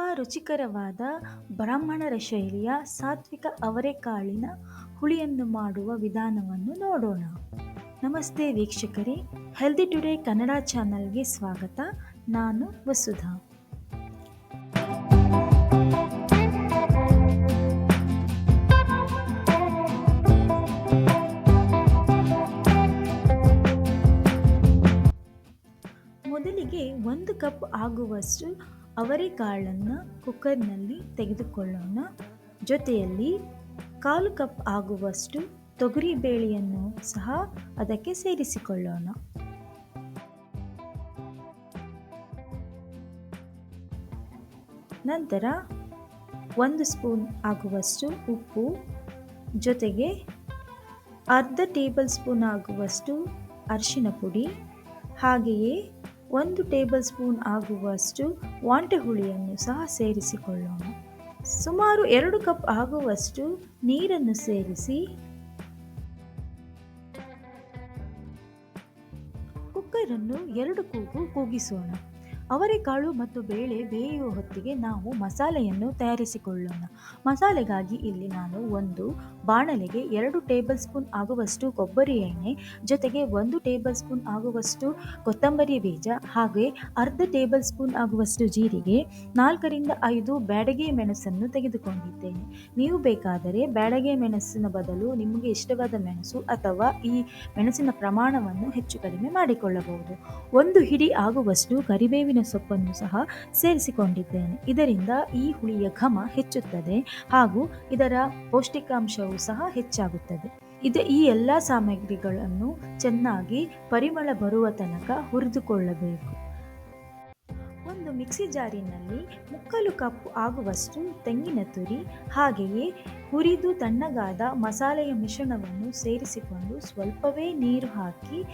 ತುಂಬ ರುಚಿಕರವಾದ ಬ್ರಾಹ್ಮಣರ ಶೈಲಿಯ ಸಾತ್ವಿಕ ಅವರೆಕಾಳಿನ ಹುಳಿಯನ್ನು ಮಾಡುವ ವಿಧಾನವನ್ನು ನೋಡೋಣ. ನಮಸ್ತೆ ವೀಕ್ಷಕರೇ ಹೆಲ್ದಿ ಟುಡೇ ಕನ್ನಡ ಚಾನಲ್ಗೆ ಸ್ವಾಗತ. ನಾನು ವಸುಧಾ. ಮೊದಲಿಗೆ ಒಂದು ಕಪ್ ಆಗುವಷ್ಟು ಅವರೆಕಾಳನ್ನು ಕುಕ್ಕರ್ನಲ್ಲಿ ತೆಗೆದುಕೊಳ್ಳೋಣ. ಜೊತೆಯಲ್ಲಿ ಕಾಲು ಕಪ್ ಆಗುವಷ್ಟು ತೊಗರಿ ಬೇಳೆಯನ್ನು ಸಹ ಅದಕ್ಕೆ ಸೇರಿಸಿಕೊಳ್ಳೋಣ. ನಂತರ ಒಂದು ಸ್ಪೂನ್ ಆಗುವಷ್ಟು ಉಪ್ಪು, ಜೊತೆಗೆ ಅರ್ಧ ಟೇಬಲ್ ಸ್ಪೂನ್ ಆಗುವಷ್ಟು ಅರಿಶಿನ ಪುಡಿ, ಹಾಗೆಯೇ ಒಂದು ಟೇಬಲ್ ಸ್ಪೂನ್ ಆಗುವಷ್ಟು ವಾಂಟೆ ಹುಳಿಯನ್ನು ಸಹ ಸೇರಿಸಿಕೊಳ್ಳೋಣ. ಸುಮಾರು ಎರಡು ಕಪ್ ಆಗುವಷ್ಟು ನೀರನ್ನು ಸೇರಿಸಿ. ಕುಕ್ಕರನ್ನು ಎರಡು ಕೂಗು ಕೂಗಿಸೋಣ. ಅವರೆಕಾಳು ಮತ್ತು ಬೇಳೆ ಬೇಯುವ ಹೊತ್ತಿಗೆ ನಾವು ಮಸಾಲೆಯನ್ನು ತಯಾರಿಸಿಕೊಳ್ಳೋಣ. ಮಸಾಲೆಗಾಗಿ ಇಲ್ಲಿ ನಾನು ಒಂದು ಬಾಣಲೆಗೆ ಎರಡು ಟೇಬಲ್ ಸ್ಪೂನ್ ಆಗುವಷ್ಟು ಕೊಬ್ಬರಿ ಎಣ್ಣೆ, ಜೊತೆಗೆ ಒಂದು ಟೇಬಲ್ ಸ್ಪೂನ್ ಆಗುವಷ್ಟು ಕೊತ್ತಂಬರಿ ಬೀಜ ಹಾಗೆ ಅರ್ಧ ಟೇಬಲ್ ಸ್ಪೂನ್ ಆಗುವಷ್ಟು ಜೀರಿಗೆ, ನಾಲ್ಕರಿಂದ ಐದು ಬ್ಯಾಡಗೆ ಮೆಣಸನ್ನು ತೆಗೆದುಕೊಂಡಿದ್ದೇನೆ. ನೀವು ಬೇಕಾದರೆ ಬ್ಯಾಡಗೆ ಮೆಣಸಿನ ಬದಲು ನಿಮಗೆ ಇಷ್ಟವಾದ ಮೆಣಸು ಅಥವಾ ಈ ಮೆಣಸಿನ ಪ್ರಮಾಣವನ್ನು ಹೆಚ್ಚು ಕಡಿಮೆ ಮಾಡಿಕೊಳ್ಳಬಹುದು. ಒಂದು ಹಿಡಿ ಆಗುವಷ್ಟು ಕರಿಬೇವಿನ ಸೊಪ್ಪನ್ನು ಸಹ ಸೇರಿಸಿಕೊಂಡಿದ್ದೇನೆ. ಇದರಿಂದ ಈ ಹುಳಿಯ ಘಮ ಹೆಚ್ಚುತ್ತದೆ ಹಾಗೂ ಇದರ ಪೌಷ್ಟಿಕಾಂಶವು ಸಹ ಹೆಚ್ಚಾಗುತ್ತದೆ. ಇದು ಈ ಎಲ್ಲ ಸಾಮಗ್ರಿಗಳನ್ನು ಚೆನ್ನಾಗಿ ಪರಿಮಳ ಬರುವ ತನಕ ಹುರಿದುಕೊಳ್ಳಬೇಕು. ಒಂದು ಮಿಕ್ಸಿ ಜಾರಿನಲ್ಲಿ ಮುಕ್ಕಲು ಕಪ್ ಆಗುವಷ್ಟು ತೆಂಗಿನ ತುರಿ, ಹಾಗೆಯೇ ಹುರಿದು ತಣ್ಣಗಾದ ಮಸಾಲೆಯ ಮಿಶ್ರಣವನ್ನು ಸೇರಿಸಿಕೊಂಡು ಸ್ವಲ್ಪವೇ ನೀರು ಹಾಕಿ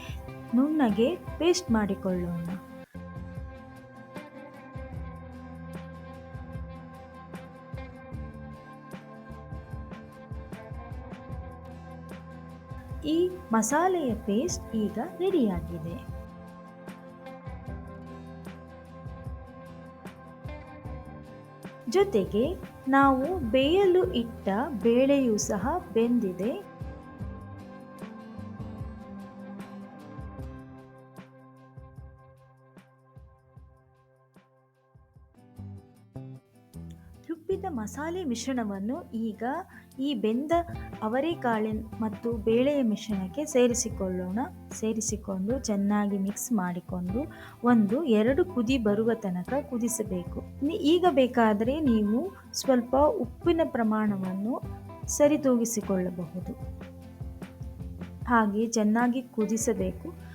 ನುಣ್ಣಗೆ ಪೇಸ್ಟ್ ಮಾಡಿಕೊಳ್ಳೋಣ. ಈ ಮಸಾಲೆಯ ಪೇಸ್ಟ್ ಈಗ ರೆಡಿಯಾಗಿದೆ ಜೊತೆಗೆ ನಾವು ಬೇಯಲು ಇಟ್ಟ ಬೇಳೆಯೂ ಸಹ ಬೆಂದಿದೆ. ರುಬ್ಬಿದ ಮಸಾಲೆ ಮಿಶ್ರಣವನ್ನು ಈಗ ಈ ಬೆಂದ ಅವರೆಕಾಳಿನ ಮತ್ತು ಬೇಳೆಯ ಮಿಶ್ರಣಕ್ಕೆ ಸೇರಿಸಿಕೊಳ್ಳೋಣ. ಸೇರಿಸಿಕೊಂಡು ಚೆನ್ನಾಗಿ ಮಿಕ್ಸ್ ಮಾಡಿಕೊಂಡು ಒಂದು, ಎರಡು ಕುದಿ ಬರುವ ತನಕ ಕುದಿಸಬೇಕು. ಈಗ ಬೇಕಾದರೆ ನೀವು ಸ್ವಲ್ಪ ಉಪ್ಪಿನ ಪ್ರಮಾಣವನ್ನು ಸರಿತೂಗಿಸಿಕೊಳ್ಳಬಹುದು. ಹಾಗೆ ಚೆನ್ನಾಗಿ ಕುದಿಸಬೇಕು.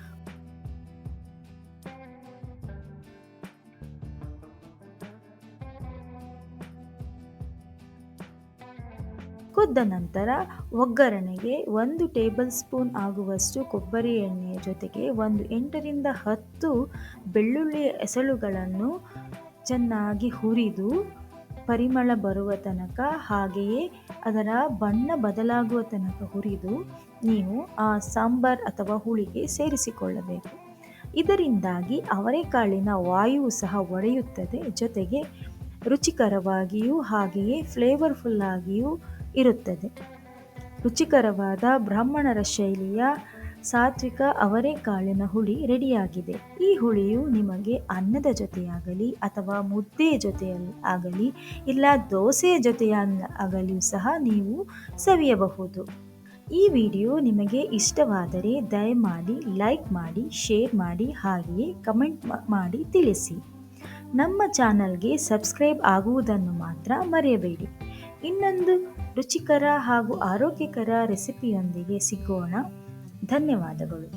ಕುದ್ದ ನಂತರ ಒಗ್ಗರಣೆಗೆ ಒಂದು ಟೇಬಲ್ ಸ್ಪೂನ್ ಆಗುವಷ್ಟು ಕೊಬ್ಬರಿ ಎಣ್ಣೆಯ ಜೊತೆಗೆ ಒಂದು ಎಂಟರಿಂದ ಹತ್ತು ಬೆಳ್ಳುಳ್ಳಿಯ ಎಸಳುಗಳನ್ನು ಚೆನ್ನಾಗಿ ಹುರಿದು ಪರಿಮಳ ಬರುವ ತನಕ ಹಾಗೆಯೇ ಅದರ ಬಣ್ಣ ಬದಲಾಗುವ ತನಕ ಹುರಿದು ನೀವು ಆ ಸಾಂಬಾರ್ ಅಥವಾ ಹುಳಿಗೆ ಸೇರಿಸಿಕೊಳ್ಳಬೇಕು. ಇದರಿಂದಾಗಿ ಅವರೆಕಾಳಿನ ವಾಯುವು ಸಹ ಒಡೆಯುತ್ತದೆ. ಜೊತೆಗೆ ರುಚಿಕರವಾಗಿಯೂ ಹಾಗೆಯೇ ಫ್ಲೇವರ್ಫುಲ್ ಆಗಿಯೂ ಇರುತ್ತದೆ. ರುಚಿಕರವಾದ ಬ್ರಾಹ್ಮಣರ ಶೈಲಿಯ ಸಾತ್ವಿಕ ಅವರೆಕಾಳಿನ ಹುಳಿ ರೆಡಿಯಾಗಿದೆ. ಈ ಹುಳಿಯು ನಿಮಗೆ ಅನ್ನದ ಜೊತೆಯಾಗಲಿ ಅಥವಾ ಮುದ್ದೆ ಜೊತೆಯಲ್ಲಿ ಆಗಲಿ, ಇಲ್ಲ ದೋಸೆಯ ಜೊತೆಯಾಗಲಿ ಸಹ ನೀವು ಸವಿಯಬಹುದು. ಈ ವಿಡಿಯೋ ನಿಮಗೆ ಇಷ್ಟವಾದರೆ ದಯಮಾಡಿ ಲೈಕ್ ಮಾಡಿ, ಶೇರ್ ಮಾಡಿ, ಹಾಗೆಯೇ ಕಮೆಂಟ್ ಮಾಡಿ ತಿಳಿಸಿ. ನಮ್ಮ ಚಾನಲ್ಗೆ ಸಬ್ಸ್ಕ್ರೈಬ್ ಆಗುವುದನ್ನು ಮಾತ್ರ ಮರೆಯಬೇಡಿ. ಇನ್ನೊಂದು ರುಚಿಕರ ಹಾಗೂ ಆರೋಗ್ಯಕರ ರೆಸಿಪಿಯೊಂದಿಗೆ ಸಿಗೋಣ. ಧನ್ಯವಾದಗಳು.